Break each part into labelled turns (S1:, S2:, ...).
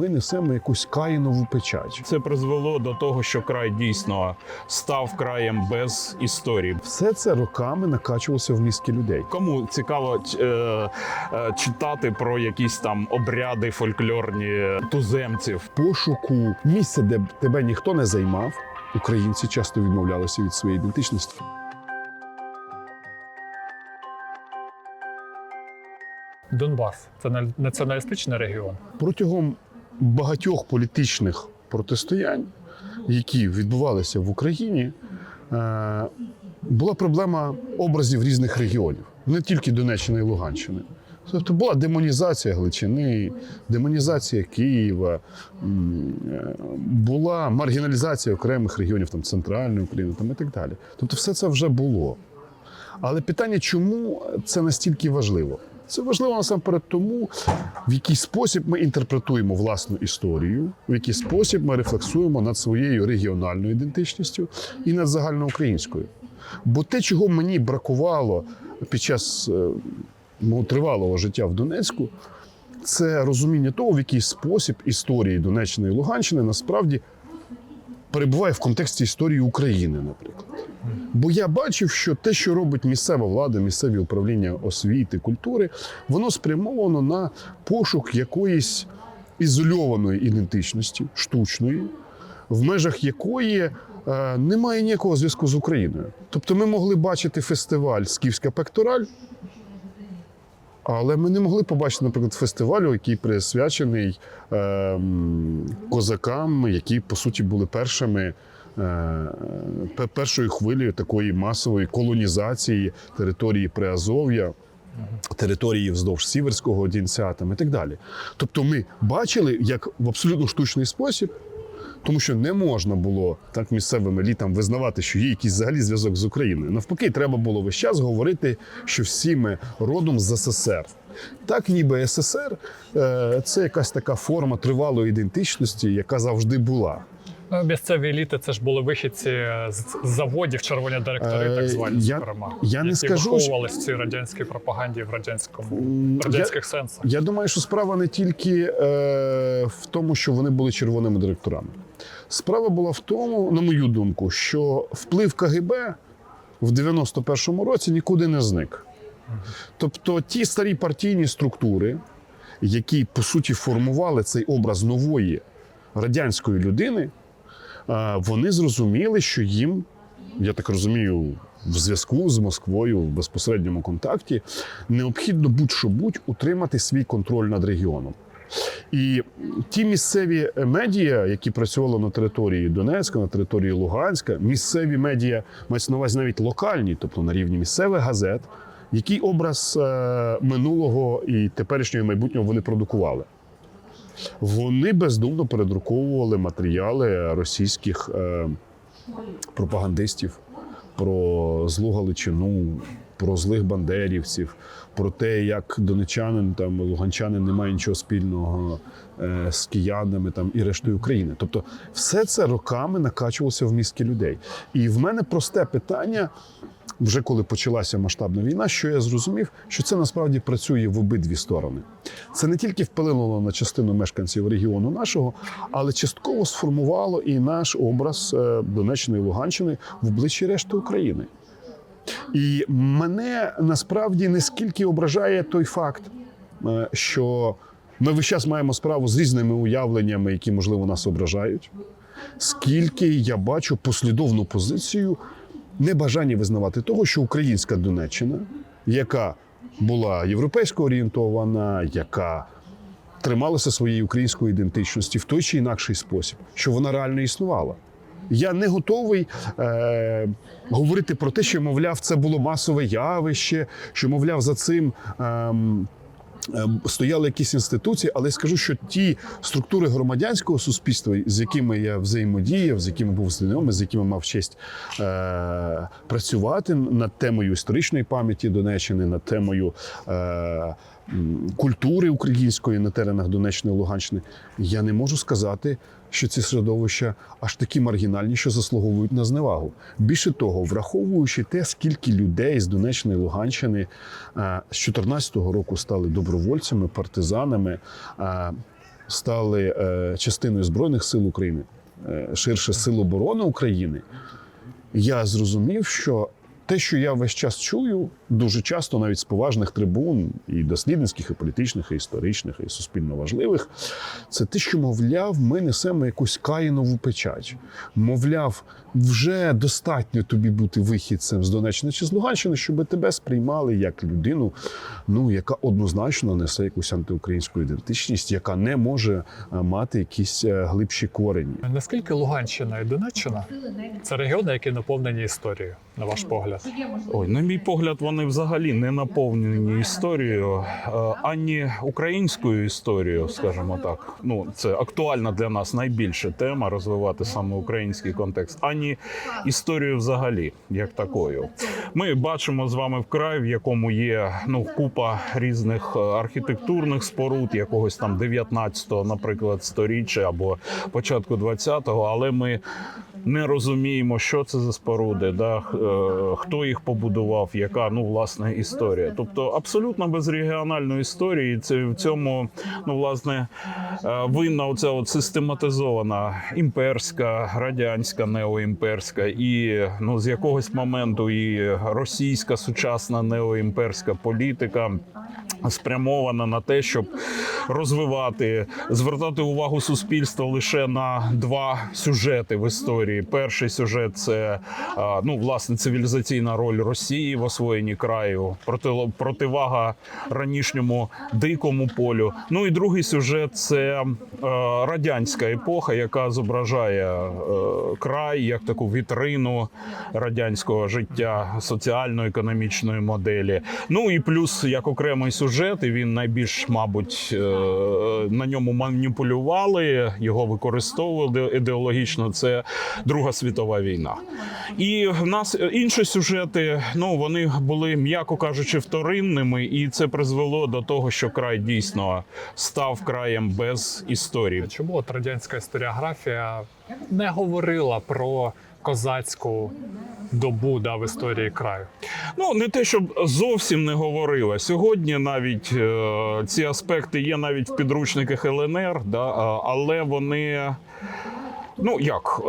S1: ми несемо якусь каїнову печать.
S2: Це призвело до того, що край дійсно став краєм без історії.
S1: Все це роками накачувалося в мізки людей.
S2: Кому цікаво е, е, читати про якісь там обряди фольклорні туземців?
S1: Пошуку місця, де б тебе ніхто не займав, українці часто відмовлялися від своєї ідентичності.
S3: Донбас це на- націоналістичний регіон.
S1: Протягом багатьох політичних протистоянь, які відбувалися в Україні, е, була проблема образів різних регіонів, не тільки Донеччини і Луганщини. Тобто була демонізація Гличини, демонізація Києва, е, була маргіналізація окремих регіонів там, центральної України там, і так далі. Тобто, все це вже було. Але питання, чому це настільки важливо? Це важливо насамперед тому, в який спосіб ми інтерпретуємо власну історію, в який спосіб ми рефлексуємо над своєю регіональною ідентичністю і над загальноукраїнською. Бо те, чого мені бракувало під час е, мого тривалого життя в Донецьку, це розуміння того, в який спосіб історії Донеччини і Луганщини насправді перебуває в контексті історії України, наприклад. Бо я бачив, що те, що робить місцева влада, місцеві управління освіти, культури, воно спрямовано на пошук якоїсь ізольованої ідентичності, штучної, в межах якої е, немає ніякого зв'язку з Україною. Тобто ми могли бачити фестиваль Скіфська пектораль, але ми не могли побачити, наприклад, фестивалю, який присвячений е, козакам, які по суті були першими. Е, Першою хвилею такої масової колонізації території Приазов'я, території вздовж Сіверського Дінця там і так далі. Тобто ми бачили, як в абсолютно штучний спосіб, тому що не можна було так місцевим елітам визнавати, що є якийсь взагалі зв'язок з Україною. Навпаки, треба було весь час говорити, що всі ми родом з СССР. Так, ніби СССР е, це якась така форма тривалої ідентичності, яка завжди була.
S3: Ну, Місцеві еліти це ж були вихідці з заводів, червоні директори,
S1: Е,
S3: так звані,
S1: я-
S3: зокрема,
S1: я не
S3: які
S1: скажу, що-
S3: в цій радянській пропаганді в радянському в радянських сенсах.
S1: Я думаю, що справа не тільки е, в тому, що вони були червоними директорами. Справа була в тому, на мою думку, що вплив КГБ в 91-му році нікуди не зник. Тобто ті старі партійні структури, які по суті формували цей образ нової радянської людини, вони зрозуміли, що їм, я так розумію, в зв'язку з Москвою в безпосередньому контакті необхідно будь-що будь утримати свій контроль над регіоном. І ті місцеві медіа, які працювали на території Донецька, на території Луганська, місцеві медіа мається на увазі навіть локальні, тобто на рівні місцевих газет, який образ е, минулого і теперішнього і майбутнього вони продукували. Вони бездумно передруковували матеріали російських е, пропагандистів про злу Галичину, про злих бандерівців, про те, як донечанин там луганчанин не має нічого спільного е, з киянами там і рештою України. Тобто, все це роками накачувалося в мізки людей. І в мене просте питання. Вже коли почалася масштабна війна, що я зрозумів, що це насправді працює в обидві сторони. Це не тільки вплинуло на частину мешканців регіону нашого, але частково сформувало і наш образ е, Донеччини і Луганщини в обличчі решти України. І мене насправді не скільки ображає той факт, е, що ми весь час маємо справу з різними уявленнями, які, можливо, нас ображають, скільки я бачу послідовну позицію небажання визнавати того, що українська Донеччина, яка була європейсько орієнтована, яка трималася своєї української ідентичності в той чи інакший спосіб, що вона реально існувала. Я не готовий е, говорити про те, що, мовляв, це було масове явище, що, мовляв, за цим. ем, Стояли якісь інституції, але я скажу, що ті структури громадянського суспільства, з якими я взаємодіяв, з якими був знайомий, з якими мав честь е, працювати над темою історичної пам'яті Донеччини, над темою е, культури української на теренах Донеччини Луганщини, я не можу сказати, що ці середовища аж такі маргінальні, що заслуговують на зневагу. Більше того, враховуючи те, скільки людей з Донеччини і Луганщини е, з 2014 року стали добровольцями, партизанами. е, стали е, частиною Збройних сил України, ширше Сил оборони України, я зрозумів, що те, що я весь час чую, дуже часто навіть з поважних трибун, і дослідницьких, і політичних, і історичних, і суспільно важливих, це те, що, мовляв, ми несемо якусь каїнову печать. Мовляв, вже достатньо тобі бути вихідцем з Донеччини чи з Луганщини, щоб тебе сприймали як людину, ну яка однозначно несе якусь антиукраїнську ідентичність, яка не може е, мати якісь е, глибші корені.
S3: Наскільки Луганщина і Донеччина це регіони, які наповнені історією, на ваш погляд?
S2: Ой, на мій погляд, вони взагалі не наповнені історією, е, ані українською історією, скажімо так. Ну, це актуальна для нас найбільша тема розвивати саме український контекст, ані історію взагалі, як такою. Ми бачимо з вами вкрай, в якому є ну купа різних е, архітектурних споруд, якогось там 19-го, наприклад, сторіччя або початку 20-го, але ми не розуміємо, що це за споруди, да, е, хто їх побудував, яка ну власне історія. Тобто абсолютно без регіональної історії. Це в цьому ну власне е, винна оця от систематизована імперська, радянська, неоімперська, і ну з якогось моменту і російська сучасна неоімперська політика спрямована на те, щоб розвивати, звертати увагу суспільства лише на два сюжети в історії. Перший сюжет це ну власне цивілізаційна роль Росії в освоєнні краю, проти, противага ранішньому дикому полю. Ну і другий сюжет це радянська епоха, яка зображає край як таку вітрину радянського життя, соціально-економічної моделі. Ну і плюс як окремий сюжет, і він найбільш, мабуть, е, на ньому маніпулювали, його використовували ідеологічно. Це Друга світова війна. І в нас інші сюжети, ну вони були, м'яко кажучи, вторинними, і це призвело до того, що край дійсно став краєм без історії.
S3: Чому от радянська історіографія не говорила про козацьку добу да, в історії краю?
S2: Ну не те, щоб зовсім не говорила. Сьогодні навіть е, ці аспекти є навіть в підручниках ЛНР, да, але вони. Ну як? Е,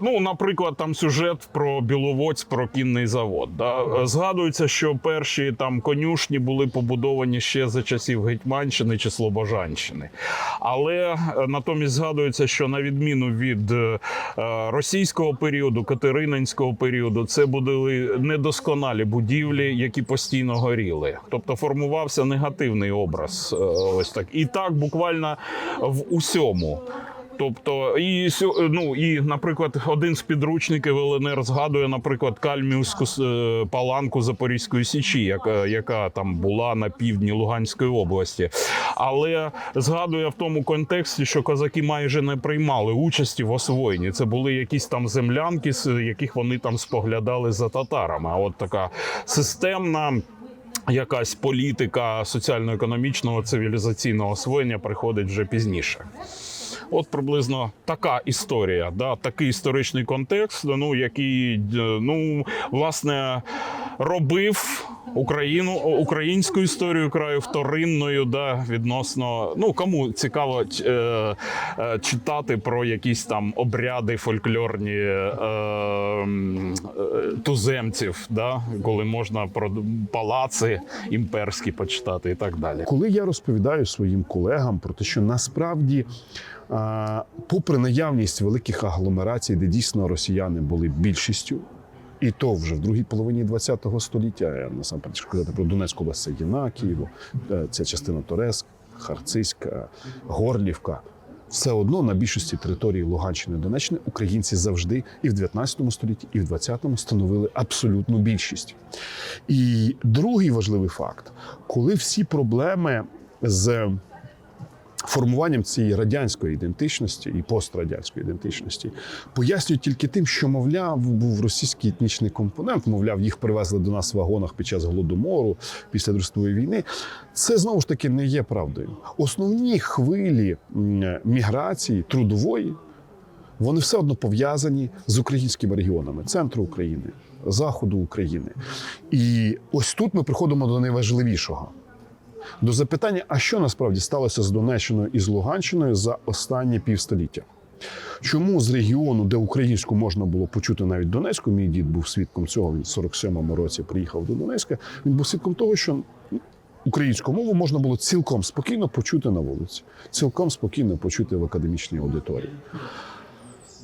S2: ну, наприклад, там сюжет про Біловодськ, про кінний завод. Да? Е, Згадується, що перші там конюшні були побудовані ще за часів Гетьманщини чи Слобожанщини. Але е, натомість згадується, що на відміну від е, російського періоду, катерининського періоду, це були недосконалі будівлі, які постійно горіли. Тобто формувався негативний образ. е, Ось так. І так буквально в усьому. Тобто, і ну і, наприклад, один з підручників ЛНР згадує, наприклад, Кальмівську е, паланку Запорізької січі, яка, яка там була на півдні Луганської області. Але згадує в тому контексті, що козаки майже не приймали участі в освоєнні. Це були якісь там землянки, з яких вони там споглядали за татарами. А от така системна. Якась політика соціально-економічного цивілізаційного освоєння приходить вже пізніше. От приблизно така історія, да, такий історичний контекст, ну який е, ну власне робив Україну українську історію краю вторинною, да, відносно ну кому цікаво е, е, читати про якісь там обряди фольклорні е, е, туземців, да, коли можна про палаци імперські почитати і так далі.
S1: Коли я розповідаю своїм колегам про те, що насправді, попри наявність великих агломерацій, де дійсно росіяни були більшістю, і то вже в другій половині ХХ століття, я насамперед хочу казати про Донецьку область, це Єнакіїво, е, ця частина Торецьк, Харцизька, Горлівка. Все одно на більшості території Луганщини Донеччини українці завжди і в 19 столітті, і в 20-му становили абсолютну більшість. І другий важливий факт, коли всі проблеми з формуванням цієї радянської ідентичності і пострадянської ідентичності пояснюють тільки тим, що, мовляв, був російський етнічний компонент, мовляв, їх привезли до нас в вагонах під час голодомору після Другої війни. Це знову ж таки не є правдою. Основні хвилі міграції трудової. Вони все одно пов'язані з українськими регіонами центру України, заходу України. І ось тут ми приходимо до найважливішого. До запитання, а що насправді сталося з Донеччиною і з Луганщиною за останні півстоліття. Чому з регіону, де українську можна було почути навіть Донецьку, мій дід був свідком цього, він в 47-му році приїхав до Донецька, він був свідком того, що українську мову можна було цілком спокійно почути на вулиці, цілком спокійно почути в академічній аудиторії.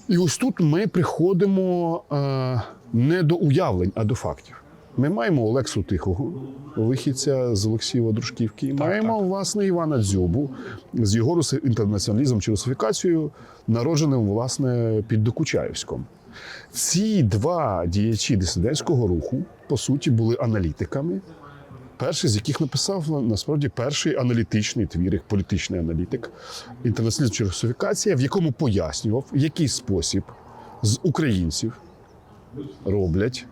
S1: І ось тут ми приходимо е, не до уявлень, а до фактів. Ми маємо Олексу Тихого, вихідця з Олексієва Дружківки, і маємо власне Івана Дзюбу з його інтернаціоналізмом чи русифікацією, народженим власне під Докучаєвськом. Ці два діячі дисидентського руху, по суті, були аналітиками. Перший з яких написав насправді перший аналітичний твір, як політичний аналітик, інтернаціоналізм чи русифікація, в якому пояснював, в який спосіб з українців роблять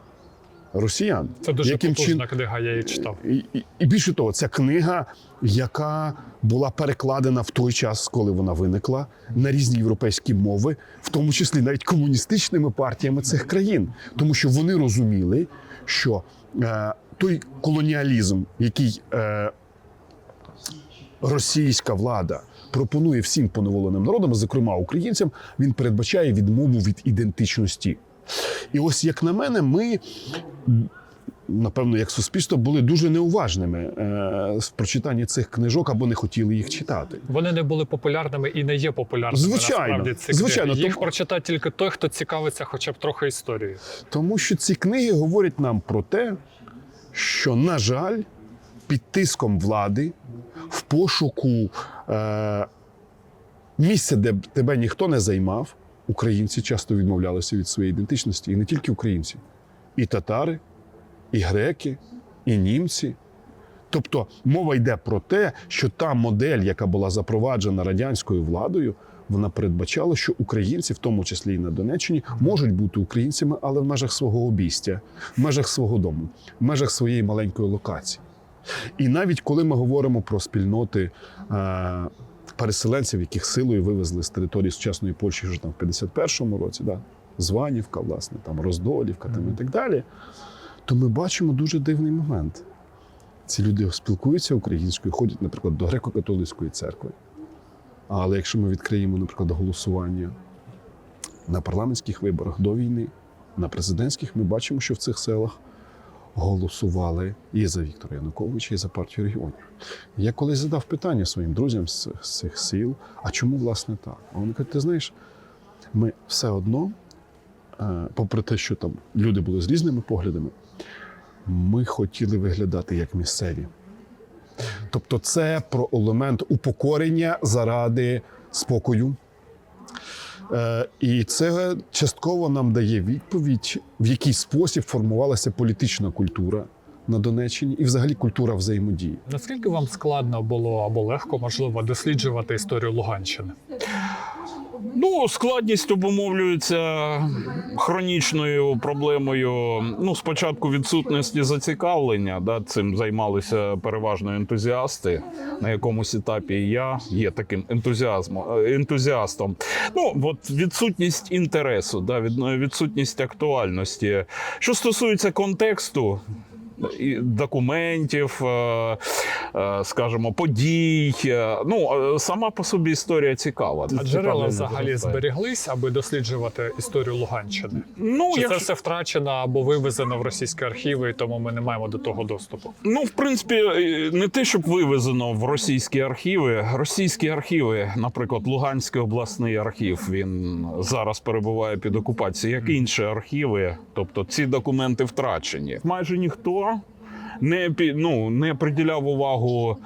S1: росіян.
S3: Це дуже
S1: Яким
S3: потужна
S1: чин-
S3: книга, я її читав.
S1: і, і, і більше того, ця книга, яка була перекладена в той час, коли вона виникла, на різні європейські мови, в тому числі навіть комуністичними партіями цих країн, тому що вони розуміли, що е, той колоніалізм, який е, російська влада пропонує всім поневоленим народам, зокрема українцям, він передбачає відмову від ідентичності. І ось, як на мене, ми напевно, як суспільство, були дуже неуважними е, в прочитанні цих книжок або не хотіли їх читати.
S3: Вони не були популярними і не є популярними.
S1: Звичайно,
S3: насправді, ці
S1: звичайно,
S3: книги. Їх
S1: тому-
S3: прочитає тільки той, хто цікавиться хоча б трохи історією.
S1: Тому що ці книги говорять нам про те, що, на жаль, під тиском влади, в пошуку е, місця, де тебе ніхто не займав, українці часто відмовлялися від своєї ідентичності. І не тільки українці, і татари, і греки, і німці. Тобто мова йде про те, що та модель, яка була запроваджена радянською владою, вона передбачала, що українці, в тому числі і на Донеччині, можуть бути українцями, але в межах свого обійстя, в межах свого дому, в межах своєї маленької локації. І навіть коли ми говоримо про спільноти е, переселенців, яких силою вивезли з території сучасної Польщі вже там в 51-му році, да, Званівка, власне, там Роздолівка там, і так далі, то ми бачимо дуже дивний момент. Ці люди спілкуються українською, ходять, наприклад, до греко-католицької церкви. Але якщо ми відкриємо, наприклад, голосування на парламентських виборах до війни, на президентських, ми бачимо, що в цих селах голосували і за Віктора Януковича, і за партію регіонів. Я колись задав питання своїм друзям з, цих сіл: а чому власне так? А вони кажуть, ти знаєш, ми все одно, е, попри те, що там люди були з різними поглядами, ми хотіли виглядати як місцеві. Тобто, це про елемент упокорення заради спокою. Е, І це частково нам дає відповідь, в який спосіб формувалася політична культура на Донеччині і взагалі культура взаємодії.
S3: Наскільки вам складно було або легко, можливо, досліджувати історію Луганщини?
S2: Ну, складність обумовлюється хронічною проблемою. Ну, спочатку відсутності зацікавлення. Да, цим займалися переважно ентузіасти. На якомусь етапі я є таким ентузіазмом, е, ентузіастом. Ну, от відсутність інтересу, да, відсутність актуальності. Що стосується контексту. Документів, е, е, скажімо, подій. Ну е, сама по собі історія цікава.
S3: А джерела взагалі зберіглись, аби досліджувати історію Луганщини?
S2: Ну,
S3: Чи
S2: якщо-
S3: це все втрачено або вивезено в російські архіви, і тому ми не маємо до того доступу?
S2: Ну, в принципі, не те, щоб вивезено в російські архіви. Російські архіви, наприклад, Луганський обласний архів, він зараз перебуває під окупацією, як інші архіви. Тобто ці документи втрачені. Майже ніхто. né? Не ну, не приділяв увагу,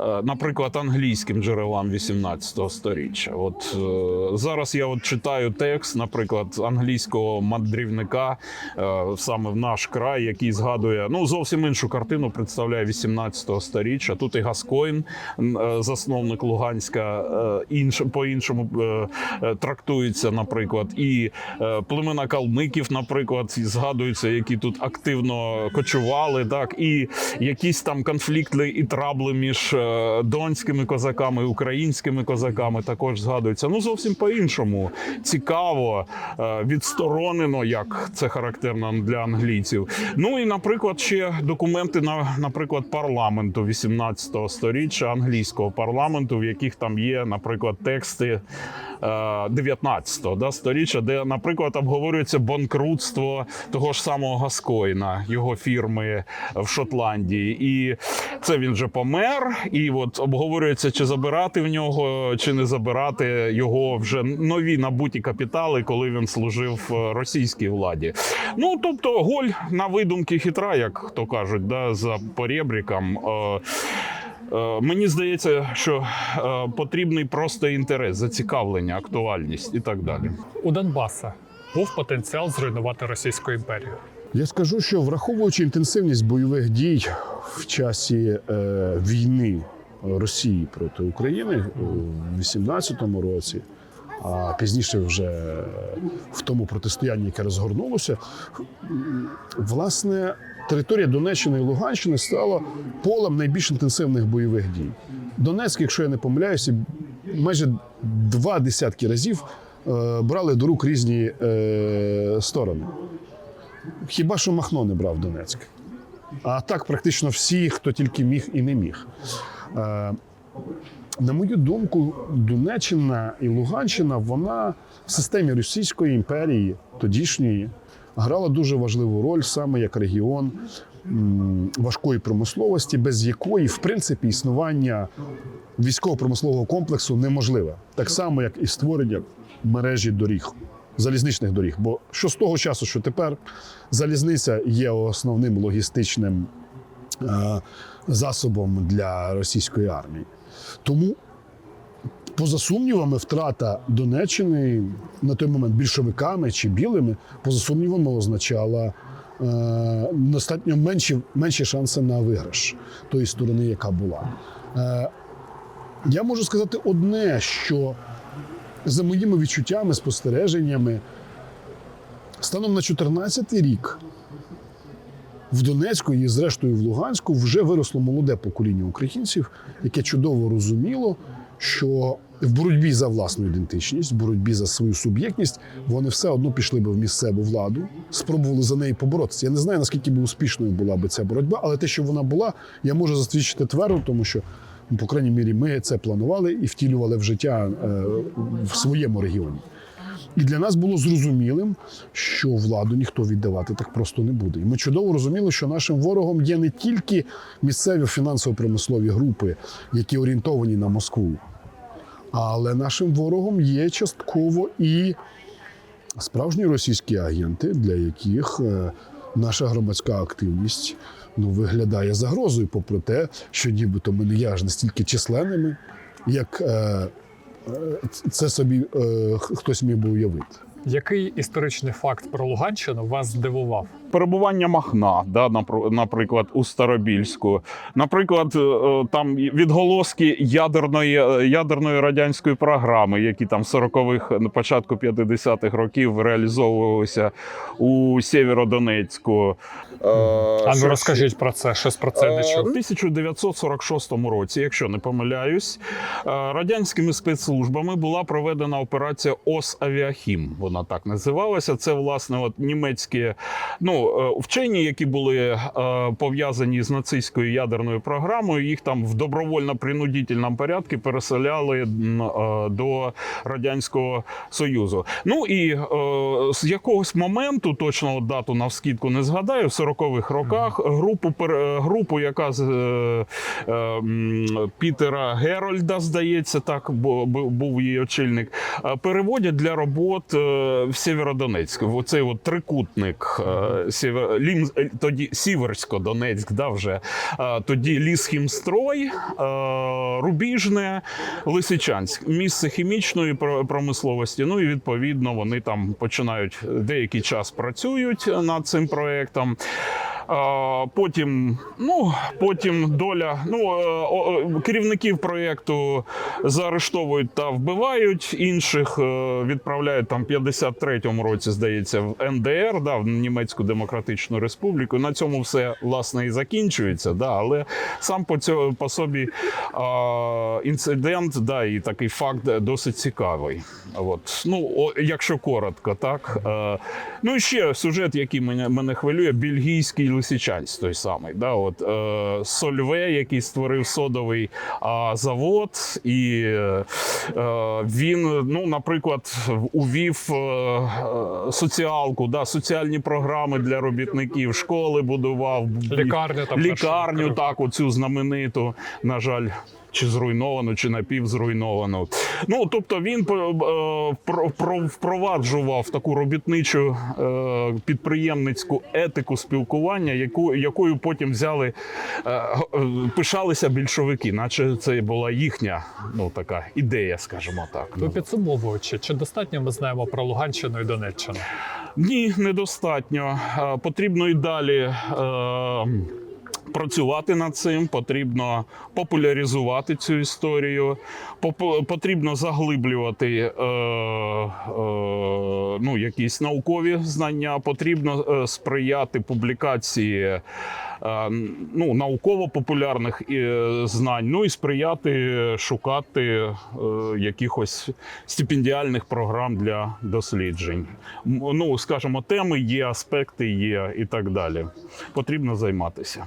S2: е, наприклад, англійським джерелам 18 сторіччя. От е, зараз я от читаю текст, наприклад, англійського мандрівника е, саме в наш край, який згадує ну зовсім іншу картину, представляє 18 сторіччя. Тут і Гаскоїн, засновник Луганська, інш, по-іншому е, е, трактується, наприклад, і племена калмиків, наприклад, згадуються, які тут активно кочували, так і якісь там конфлікти і трабли між е, донськими козаками і українськими козаками також згадуються. Ну зовсім по-іншому цікаво, е, відсторонено, як це характерно для англійців. Ну і, наприклад, ще документи на, наприклад, парламенту 18 сторіччя англійського парламенту, в яких там є, наприклад, тексти. 19-го да, сторіччя, де, наприклад, обговорюється банкрутство того ж самого Гаскоїна, його фірми в Шотландії. І це він вже помер. І от обговорюється, чи забирати в нього, чи не забирати його вже нові набуті капітали, коли він служив е, російській владі. Ну тобто, голь на видумки хитра, як то кажуть, да, за порєбріком. Е, Е, Мені здається, що е, потрібний просто інтерес, зацікавлення, актуальність і так далі.
S3: У Донбаса був потенціал зруйнувати Російську імперію.
S1: Я скажу, що враховуючи інтенсивність бойових дій в часі е, війни Росії проти України е, в 18-му році, а пізніше вже в тому протистоянні, яке розгорнулося, власне, територія Донеччини і Луганщини стала полем найбільш інтенсивних бойових дій. Донецьк, якщо я не помиляюся, майже два десятки разів е, брали до рук різні е, сторони. Хіба що Махно не брав Донецьк. А так практично всі, хто тільки міг і не міг. Е, на мою думку, Донеччина і Луганщина, вона в системі Російської імперії тодішньої грала дуже важливу роль саме як регіон важкої промисловості, без якої, в принципі, існування військово-промислового комплексу неможливе. Так само, як і створення мережі доріг, залізничних доріг. Бо що з того часу, що тепер залізниця є основним логістичним е, засобом для російської армії. Тому, поза сумнівами, втрата Донеччини на той момент більшовиками чи білими, поза сумнівами, означала е, достатньо менші, менші шанси на виграш тої сторони, яка була. Е, я можу сказати одне, що за моїми відчуттями, спостереженнями, станом на 2014 рік в Донецьку і, зрештою, в Луганську вже виросло молоде покоління українців, яке чудово розуміло, що в боротьбі за власну ідентичність, в боротьбі за свою суб'єктність, вони все одно пішли би в місцеву владу, спробували за неї поборотися. Я не знаю, наскільки би успішною була би ця боротьба, але те, що вона була, я можу засвідчити твердо, тому що. ну, По крайній мірі, ми це планували і втілювали в життя е, в своєму регіоні. І для нас було зрозумілим, що владу ніхто віддавати так просто не буде. І ми чудово розуміли, що нашим ворогом є не тільки місцеві фінансово-промислові групи, які орієнтовані на Москву, але нашим ворогом є частково і справжні російські агенти, для яких е, наша громадська активність ну, виглядає загрозою, попри те, що нібито ми не є аж настільки численними, як е, е, це собі хтось міг би уявити.
S3: Який історичний факт про Луганщину вас здивував?
S2: Перебування Махна, да, наприклад, у Старобільську. Наприклад, е, е, там відголоски ядерної, е, ядерної радянської програми, які там в 40-х, на початку 50-х років реалізовувалися у Сєвєродонецьку.
S3: А ну розкажіть про це, щось про це чув.
S2: 1946 році, якщо не помиляюсь, радянськими спецслужбами була проведена операція Ос Авіахім. Вона так називалася. Це власне от німецькі ну вчені, які були е, пов'язані з нацистською ядерною програмою. Їх там в добровольно-принудительному порядку переселяли е, до радянського союзу. Ну і е, з якогось моменту, точно от дату навскідку не згадаю, в 40-х роках групу е, групу, яка з е, е, Пітера Герольда, здається, так бо бу- був її очільник, е, переводять для робот е, в Сєвєродонецьк. Оцей от трикутник Сєвер... Лім... е, тоді Сіверсько-Донецьк, да, вже Е, тоді Лісхімстрой, е, Рубіжне, Лисичанськ, місце хімічної про- промисловості. Ну і відповідно вони там починають деякий час працюють над цим проектом. Потім, ну, потім доля. Ну, е, о, керівників проєкту заарештовують та вбивають, інших е, відправляють там в 53-му році, здається, в НДР, да, в Німецьку Демократичну Республіку. На цьому все власне і закінчується. Да, але сам по цьому по собі а, інцидент, да, і такий факт досить цікавий. От. Ну, якщо коротко, так. Е, ну і ще сюжет, який мене, мене хвилює, бельгійський лисичанськ той самий. Да, от, е, Сольве, який створив содовий е, завод, і е, він, ну, наприклад, увів е, е, соціалку, да, соціальні програми для робітників, школи будував,
S3: Лікарню там
S2: лікарню, так, оцю знамениту, на жаль. Чи зруйновану, чи напівзруйновану. Ну тобто він е, про- про- впроваджував таку робітничу е, підприємницьку етику спілкування, яку, якою потім взяли, е, пишалися більшовики, наче це була їхня ну, така ідея, скажімо так.
S3: То підсумовуючи, чи достатньо ми знаємо про Луганщину і Донеччину?
S2: Ні, недостатньо. Потрібно і далі. Е, Працювати над цим потрібно популяризувати цю історію, потрібно заглиблювати е, е, ну, якісь наукові знання, потрібно е, сприяти публікації е, ну, науково-популярних е, знань, ну і сприяти шукати якихось стипендіальних програм для досліджень. Ну, скажімо, теми є, аспекти є і так далі. Потрібно займатися.